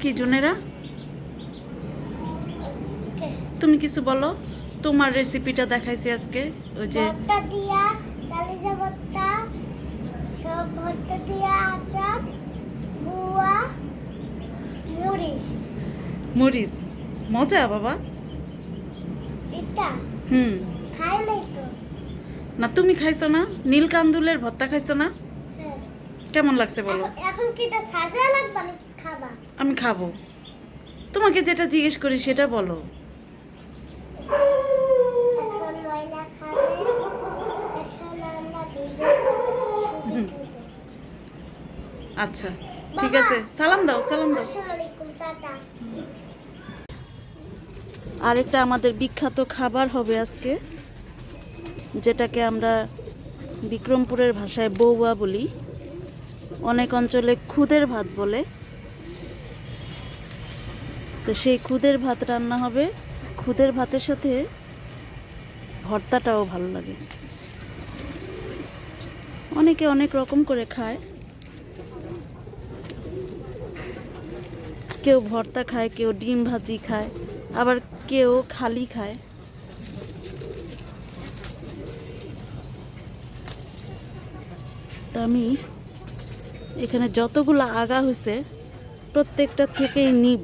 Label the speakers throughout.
Speaker 1: কি জুনেরা? তুমি কিছু বলো। তোমার রেসিপিটা দেখাইছি আজকে ওই যে
Speaker 2: দিয়া কালিজা ভর্তা সব ভর্তা দিয়া আচার বুয়া মরিচ।
Speaker 1: মরিচ। মজা বাবা।
Speaker 2: এটা?
Speaker 1: হুম।
Speaker 2: তো।
Speaker 1: না তুমি খাইছো না? নীল কান্দুলের ভর্তা খাইছো না?
Speaker 2: হ্যাঁ।
Speaker 1: কেমন লাগছে বলো?
Speaker 2: এখন- এখন কি এটা সাজা লাগবে নাকি? খাবা।
Speaker 1: আমি খাব। তোমাকে যেটা জিজ্ঞেস করি সেটা বলো। আচ্ছা ঠিক আছে সালাম দাও সালাম দাও। আরেকটা আমাদের বিখ্যাত খাবার হবে আজকে যেটাকে আমরা বিক্রমপুরের ভাষায় বৌয়া বলি। অনেক অঞ্চলে খুদের ভাত বলে। তো সেই খুদের ভাত রান্না হবে। খুদের ভাতের সাথে ভর্তাটাও ভালো লাগে। অনেকে অনেক রকম করে খায়। কেউ ভর্তা খায়, কেউ ডিম ভাজি খায়, আবার কেউ খালি খায়। তা আমি এখানে যতগুলো আগা হয়েছে, প্রত্যেকটা থেকেই নিব।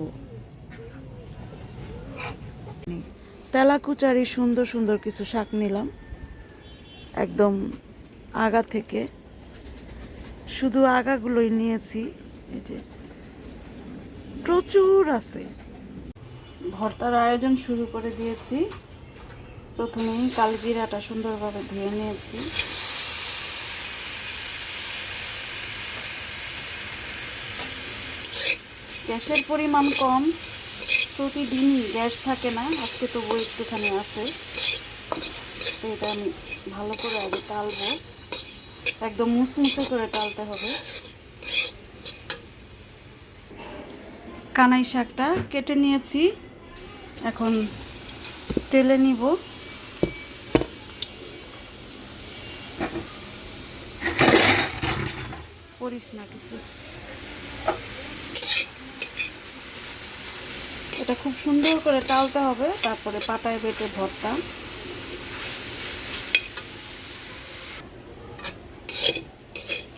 Speaker 1: তেলাকুচারি সুন্দর সুন্দর কিছু শাক নিলাম। একদম আগা থেকে। শুধু আগাগুলোই নিয়েছি। এই যে প্রচুর আছে। ভর্তার আয়োজন শুরু করে দিয়েছি। প্রথমেই কালজিরাটা সুন্দরভাবে ধুয়ে নিয়েছি। গ্যাসের পরিমাণ কম। প্রতিদিনই গ্যাস থাকে না, আজকে তবু একটুখানি আছে। তো এটা আমি ভালো করে আগে টালবো। একদম মুসমুসে করে টালতে হবে। কানাই শাকটা কেটে নিয়েছি। এখন তেলে নিব। করিস না কিছু। এটা খুব সুন্দর করে টালতে হবে, তারপরে পাটায় বেটে ভর্তা।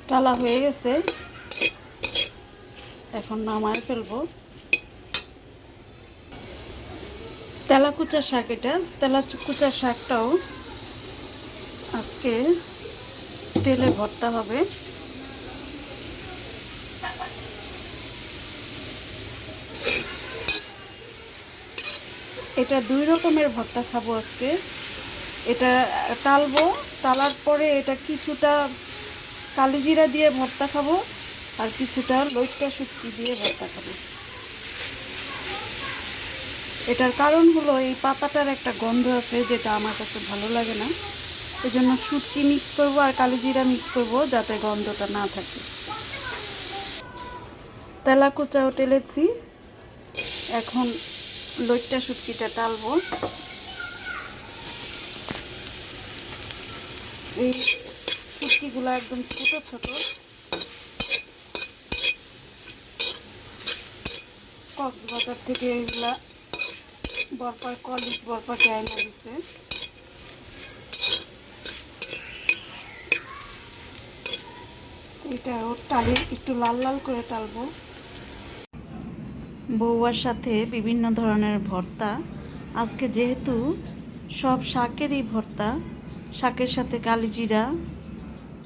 Speaker 1: টালা হয়ে গেছে। এখন নামায় ফেলব। তেলাকুচা শাক এটা। তেলাকুচা শাকটাও আজকে তেলে ভর্তা হবে। এটা দুই রকমের ভর্তা খাব আজকে। এটা টালবো টালার পরে এটা কিছুটা কালিজিরা দিয়ে ভর্তা খাব, আর কিছুটা লইকা শুটকি দিয়ে ভর্তা খাব। এটার কারণ হলো এই পাতাটার একটা গন্ধ আছে যেটা আমার কাছে ভালো লাগে না। এই জন্য শুটকি মিক্স করব আর কালিজিরা মিক্স করব যাতে গন্ধটা না থাকে। তেলাকুচাও টেলেছি। এখন লইট্টা শুটকিটা টালবো। এই শুটকিগুলো একদম ছোট ছোট। কক্সবাজার থেকে এগুলা বরপার কলিজ বরপাকে আইনা দিছে। এটা টালি একটু লাল লাল করে টালবো। বউয়ার সাথে বিভিন্ন ধরনের ভর্তা। আজকে যেহেতু সব শাকেরই ভর্তা, শাকের সাথে কালিজিরা,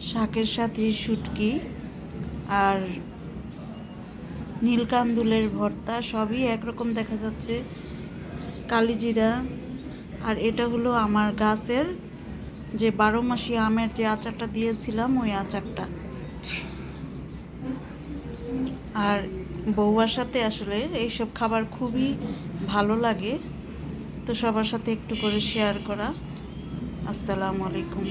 Speaker 1: শাকের সাথে শুটকি আর নীলকান্দুলের ভর্তা, সবই একরকম দেখা যাচ্ছে কালিজিরা। আর এটা হলো আমার গাছের যে বারো মাসি আমের যে আচারটা দিয়েছিলাম, ওই আচারটা। আর বউয়ার সাথে আসলে এইসব খাবার খুবই ভালো লাগে। তো সবার সাথে একটু করে শেয়ার করা। আসসালামু আলাইকুম।